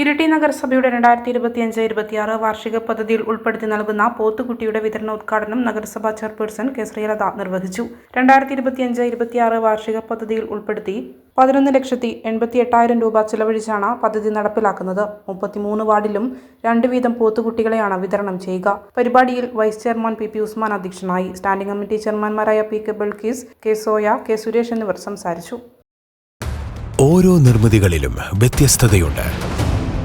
ഇരിട്ടി നഗരസഭയുടെ രണ്ടായിരത്തി ഇരുപത്തിയഞ്ച് ഇരുപത്തിയാറ് വാർഷിക പദ്ധതിയിൽ ഉൾപ്പെടുത്തി നൽകുന്ന പോത്തുകുട്ടിയുടെ വിതരണോദ്ഘാടനം നഗരസഭാ ചെയർപേഴ്സൺ കെ ശ്രീലത നിർവഹിച്ചു. രണ്ടായിരത്തി ഇരുപത്തിയഞ്ച് ഇരുപത്തിയാറ് വാർഷിക പദ്ധതിയിൽ ഉൾപ്പെടുത്തി പതിനൊന്ന് ലക്ഷത്തി എൺപത്തി എട്ടായിരം രൂപ ചെലവഴിച്ചാണ് പദ്ധതി നടപ്പിലാക്കുന്നത്. മുപ്പത്തിമൂന്ന് വാർഡിലും രണ്ട് വീതം പോത്തുകുട്ടികളെയാണ് വിതരണം ചെയ്യുക. പരിപാടിയിൽ vice chairman P P Usman അധ്യക്ഷനായി. Standing committee ചെയർമാൻമാരായ P K Bulkees K Soya K Suresh എന്നിവർ സംസാരിച്ചു. ഓരോ നിർമ്മിതികളിലും വ്യത്യസ്തതയുണ്ട്.